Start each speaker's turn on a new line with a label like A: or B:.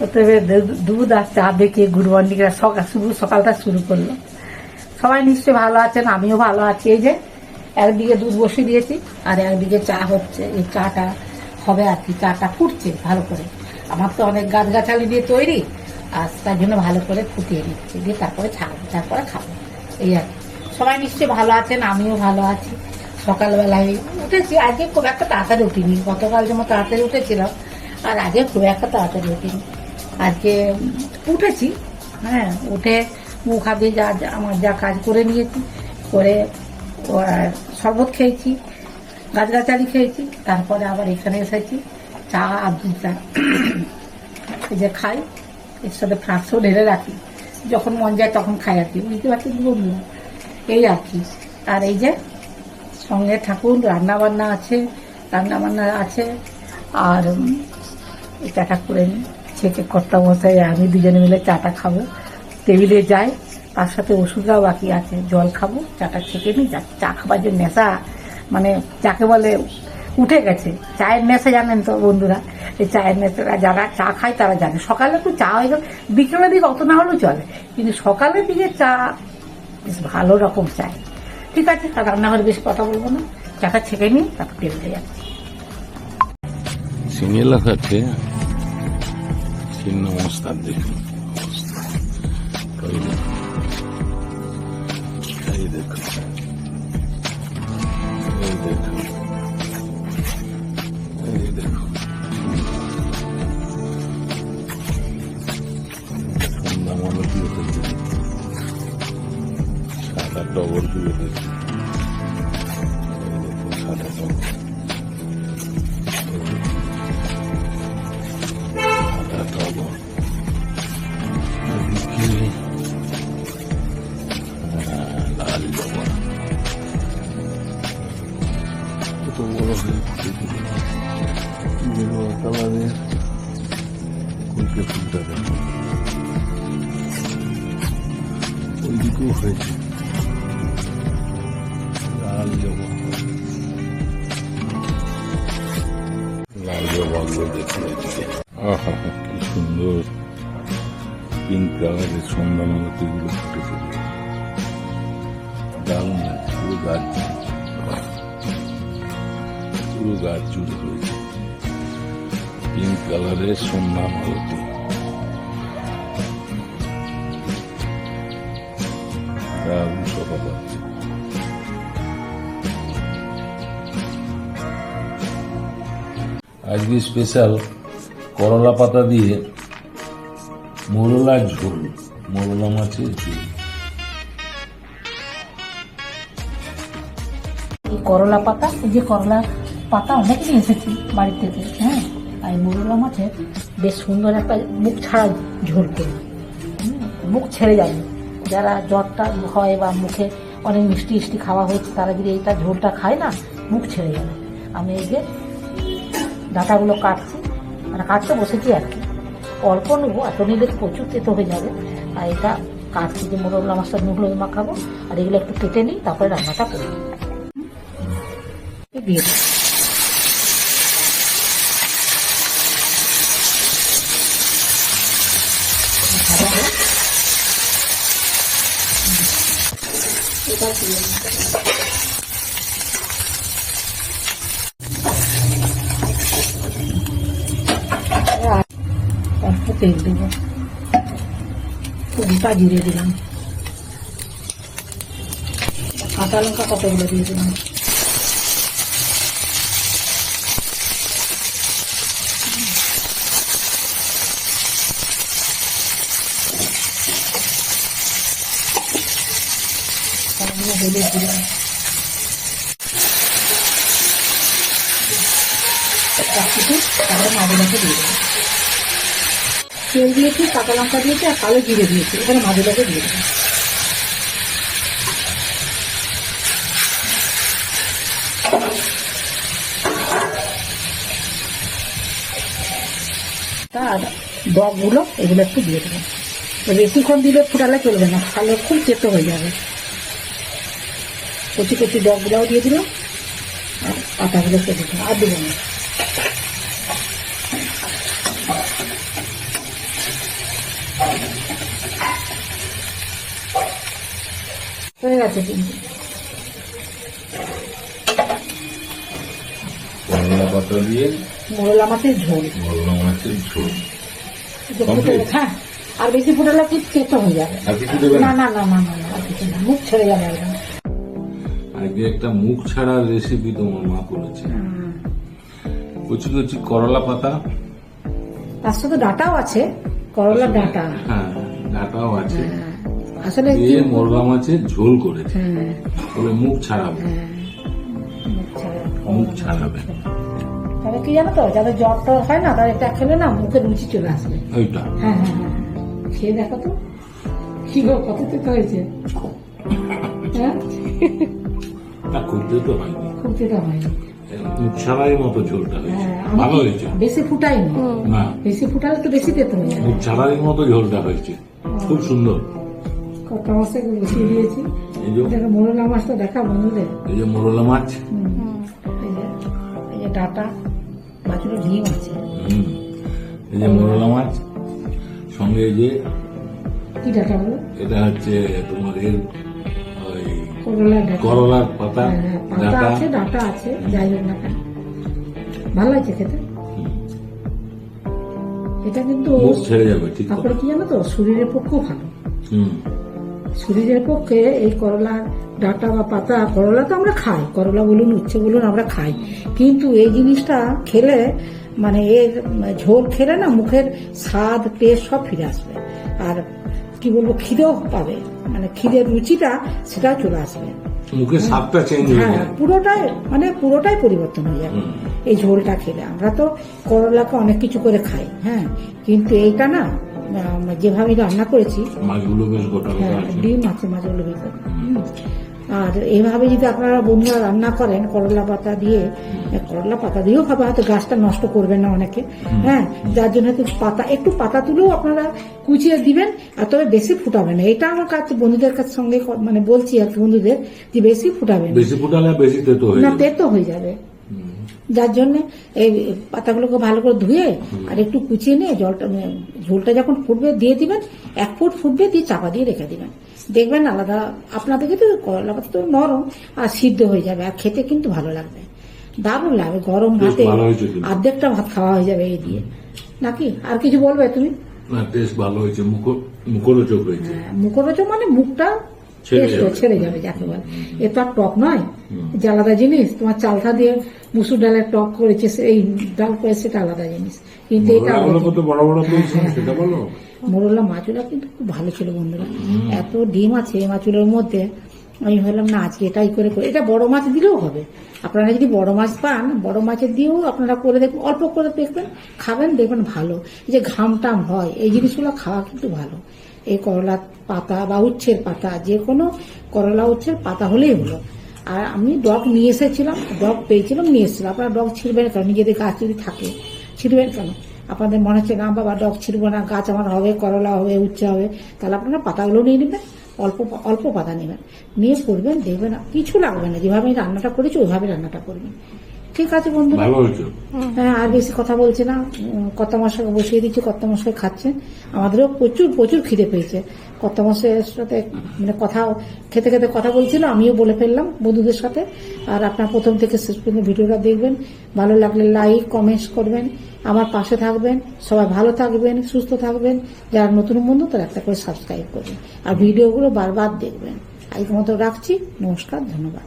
A: তবে দুধ আর চা দেখে মর্নিং সকাল শুরু, সকালটা শুরু করল। সবাই নিশ্চয়ই ভালো আছেন, আমিও ভালো আছি। এই যে একদিকে দুধ বসিয়ে দিয়েছি, আর একদিকে চা হচ্ছে। এই চাটা হবে আর কি, চাটা ফুটছে ভালো করে। আমার তো অনেক গাছগাছালি দিয়ে তৈরি, আর তার জন্য ভালো করে ফুটিয়ে নিচ্ছি। দিয়ে তারপরে ছাড়বো, তারপরে খাব। এই আর। সবাই নিশ্চয়ই ভালো আছেন, আমিও ভালো আছি। সকালবেলায় উঠেছি, আজকে খুব একটা তাড়াতাড়ি উঠিনি। গতকাল যেমন তাড়াতাড়ি উঠেছিলাম, আর আগে খুব একটা তাড়াতাড়ি উঠিনি। আজকে উঠেছি হ্যাঁ উঠে মুখ হাতে যা আমার যা কাজ করে নিয়েছি, করে শরবত খেয়েছি, গাছগাছালি খেয়েছি, তারপরে আবার এখানে এসেছি, চা আর দুধটা এই যে খাই, এর সাথে ফ্রাক্সও ঢেলে রাখি, যখন মন যায় তখন খাই আর কি, বুঝতে পারছি বলব এই আর কি। আর এই যে সঙ্গে ঠাকুর রান্না বান্না আছে, রান্নাবান্না আছে, আর এটা করে নিই। ছেঁকে কর্তা মশাই আমি দুজনে মিলে চাটা খাব। টেবিলে যাই, তার সাথে ওষুধটাও বাকি আছে, জল খাব, চাটা ছেঁকে নিই, যা- চা খাবার যে নেশা মানে যাকে বলে উঠে গেছে। চায়ের নেশা জানেন তো বন্ধুরা, এই চায়ের নেশা, যারা চা খায় তারা জানে। সকালে একটু চা হয়ে গেল, বিকেলের দিকে অত না হলেও চলে, কিন্তু সকালের দিকে চা বেশ ভালো রকম চাই। ঠিক আছে আর রান্নাঘরে বেশি কথা বলব না। চাটা ছেঁকে নিই, তারপর টেবিলে যাচ্ছি।
B: সিঙ্গেলা খাচ্ছে ছিন্ন মস্তার দেখুন এই দেখুন এই দেখুন সাদা টগর দিয়ে দেখুন দেখুন সাদা টগর হয়ে কালারের কুলকে ফুলটা দেখো ওই দিকেও হয়েছে লাল জবা লাল জবাগুলো দেখুন এদিকে আহা কি সুন্দর পিঙ্ক কালারের সন্ধ্যামালতি গুলো ফুটেছে দারুণ লাগছে পুরো গাছ পুরো গাছ জুড়ে রয়েছে। পিঙ্ক কালারের সন্ধ্যা মালতি আজকে স্পেশাল করলা পাতা দিয়ে মোরলার ঝোল, মোরলা মাছের ঝোল।
A: করলা পাতা, এই যে করলা পাতা অনেক নিয়ে এসেছি বাড়ি থেকে হ্যাঁ? আর মোরলা মাছের বেশ সুন্দর একটা মুখ ছাড়া ঝোল করি মুখ ছেড়ে যাবে। যারা জ্বরটা হয় বা মুখে অনেক মিষ্টি মিষ্টি খাওয়া হয়েছে তারা যদি এইটা ঝোলটা খায় না, মুখ ছেড়ে যাবে। আমি এই যে ডাটাগুলো কাটছি মানে কাটতে বসেছি আর কি। অল্প নেব, এত নিলে প্রচুর তেতো হয়ে যাবে। আর এটা কাটছি যে মোরলা মাছটা নুডল মাখাবো, আর এগুলো একটু কেটে নিই, তারপরে রান্নাটা দিয়ে দিই এটা দিয়ে দিই। আর অল্প তেল দেবো গোটা জিরে দিলাম কাঁচা লঙ্কা কতগুলো দিয়ে দিলাম তারপরে হলুদ দিয়ে দেবো তেল দিয়েছি কাঁচা লঙ্কা দিয়েছি আর কালো জিরে দিয়েছি এখানে মাদুলাকে দিয়ে দেবো তার ডগগুলো, এগুলো একটু দিয়ে দেবো। বেশিক্ষণ দিলে ফুটালে চলবে না, তাহলে খুব তেতো হয়ে যাবে। কচি কচি ডগগুলাও দিয়ে দিল। আর পাতাগুলো কেটে দিলাম আর দেবো না। হয়ে গেছে কিন্তু।
B: মোরলা পাতা দিয়ে
A: মোরলা হ্যাঁ। আর বেশি ফোটালে কি কেটে হয়ে যাবে। না?
B: না
A: না না না না মুখ ছেড়ে যাবে
B: আগে একটা মুখ ছাড়া রেসিপি তোমার মা করেছে। কচি কচি করলা পাতা।
A: তার সাথে ডাটাও আছে করলা ডাটা।
B: হ্যাঁ ডাটাও আছে।
A: হ্যাঁ, আসলে
B: দিয়ে মোরলা মাছের ঝোল করেছে।
A: হ্যাঁ
B: বলে মুখ ছাড়াবে।
A: হ্যাঁ। মুখ
B: ছাড়াবে।
A: তবে কি জানো তো যাদের জ্বর টর হয় না তাদের এটা খেলে না মুখে রুচি চলে আসবে।
B: ওইটা
A: হ্যাঁ হ্যাঁ হ্যাঁ। হ্যাঁ। খেয়ে দেখো তো কি গো কত থেকে হয়েছে। হ্যাঁ?
B: তা করতে তো হয়নি।
A: খুব তেতো হয়নি।
B: মুখ মতো ঝোলটা হয়েছে।
A: হ্যাঁ,
B: ভালো হয়েছে?
A: বেশি ফুটাইনি
B: না।
A: বেশি ফুটালে তো বেশি তেতো হয়ে যাবে
B: মতো ঝোলটা হয়েছে। খুব সুন্দর।
A: কত মাসে বসিয়ে দিয়েছি।
B: এই যে
A: মোরলা মাছটা দেখা বন্ধুদের
B: এই যে মোরলা মাছ।
A: হুম। এই যে ডাটা মাছগুলো ডিম আছে
B: এই যে মোরলা মাছ। সঙ্গে এই যে
A: কি ডাটা বলো?
B: এটা হচ্ছে তোমার করলার পাতা
A: হ্যাঁ, হ্যাঁ, পাতা আছে ডাটা আছে যাই হোক না কেন। ভালো লাগছে খেতে? এটা কিন্তু
B: ছেড়ে যাবে ঠিক
A: তারপরে কি জানো তো? শরীরের পক্ষেও ভালো। শরীরের পক্ষে এই করলার ডাটা বা পাতা করলা তো আমরা খাই। করলা বলুন উচ্ছে বলুন আমরা খাই। কিন্তু এই জিনিসটা খেলে মানে এর ঝোল খেলে না মুখের স্বাদ টেস্ট সব ফিরে আসবে। আর কি বলব খিদেও পাবে। মানে ক্ষীরের রুচিটা সেটাও চলে আসবে।
B: মুখের স্বাদটা চেঞ্জ হয়ে
A: হ্যাঁ পুরোটাই মানে পুরোটাই পরিবর্তন হয়ে যাবে এই ঝোলটা খেলে। আমরা তো করলাকে অনেক কিছু করে খাই হ্যাঁ। কিন্তু এইটা না যেভাবে রান্না করেছি
B: মাছগুলো বেশ গোটা
A: হ্যাঁ ডিম আছে মাছগুলো হুম। আর এইভাবে যদি আপনারা বন্ধুরা রান্না করেন করলা পাতা দিয়ে করলা পাতা দিয়েও হবে হয়তো গাছটা নষ্ট করবে না অনেকে। হ্যাঁ যার জন্য পাতা একটু পাতা তুলেও আপনারা কুচিয়ে দিবেন আর তবে বেশি ফুটাবেন না। এটা আমার কাছে বন্ধুদের কাছে সঙ্গে মানে বলছি আর বন্ধুদের যে বেশি ফুটাবেন না।
B: বেশি ফুটালে বেশি তেতো হয়ে
A: না
B: যাবে।
A: তেতো হয়ে যাবে। যার জন্য এই পাতাগুলোকে ভালো করে ধুয়ে আর একটু কুচিয়ে নিয়ে জলটা মানে ঝোলটা যখন ফুটবে দিয়ে দিবেন এক ফুট ফুটবে দিয়ে চাপা দিয়ে রেখে দিবেন। দেখবেন আলাদা আপনাদেরকে তো কলাপাতা তো নরম আর সিদ্ধ হয়ে যাবে আর খেতে কিন্তু ভালো লাগবে। দারুণ লাগবে গরম ভাতে অর্ধেকটা ভাত খাওয়া হয়ে যাবে এই দিয়ে। নাকি? আর কিছু বলবে তুমি?
B: না টেস্ট ভালো হয়েছে মুখ মুখরোচক হয়েছে।
A: হ্যাঁ, মুখরোচক মানে মুখটা
B: ছেড়ে যাবে।
A: যাকে বলে। এ তো আর টক নয়। যে আলাদা জিনিস তোমার চালটা দিয়ে মুসুর ডালের টক করেছে এই ডাল করে সেটা আলাদা জিনিস। কিন্তু এটা
B: পেয়েছে
A: হ্যাঁ, মোরলা মাছগুলো কিন্তু খুব ভালো ছিল বন্ধুরা। এত ডিম আছে এই মাছগুলোর মধ্যে আমি ভাবলাম না আজকে এটাই করে করে এটা বড় মাছ দিলেও হবে। আপনারা যদি বড় মাছ পান বড় মাছের দিয়েও আপনারা করে দেখবেন অল্প করে দেখবেন খাবেন দেখবেন ভালো। যে ঘাম টাম হয় এই জিনিসগুলো খাওয়া কিন্তু ভালো। এই করলার পাতা বা উচ্ছের পাতা, যে কোনো করলা উচ্ছের পাতা হলেই হলো। আর আমি ডগ নিয়ে এসেছিলাম, ডগ পেয়েছিলাম, নিয়ে এসেছিলাম। আপনারা ডগ ছিঁড়বেন কেন? নিজেদের গাছ যদি থাকে, ছিঁড়বেন কেন? আপনাদের মনে হচ্ছে, না বাবা, ডগ ছিঁড়বো না, গাছ আমার হবে, করলা হবে, উচ্ছে হবে। তাহলে আপনারা পাতাগুলো নিয়ে নেবেন, অল্প অল্প পাতা নেবেন। নিয়ে করবেন দেখবেন কিছু লাগবে না। যেভাবে রান্নাটা করেছি, ওইভাবে রান্নাটা করবেন। ঠিক আছে বন্ধু
B: ভালো হয়েছে।
A: হ্যাঁ আর বেশি কথা বলছে না। কত মশাকে বসিয়ে দিচ্ছি কত মশাই খাচ্ছেন। আমাদেরও প্রচুর প্রচুর খিদে পেয়েছে। কত মশাইয়ের সাথে মানে কথা খেতে খেতে কথা বলছিল আমিও বলে ফেললাম বন্ধুদের সাথে। আর আপনার প্রথম থেকে শেষ পর্যন্ত ভিডিওটা দেখবেন। ভালো লাগলে লাইক কমেন্টস করবেন। আমার পাশে থাকবেন। সবাই ভালো থাকবেন সুস্থ থাকবেন। যারা নতুন বন্ধু তারা একটা করে সাবস্ক্রাইব করবেন। আর ভিডিওগুলো বারবার দেখবেন। আজকের মতো রাখছি। নমস্কার ধন্যবাদ।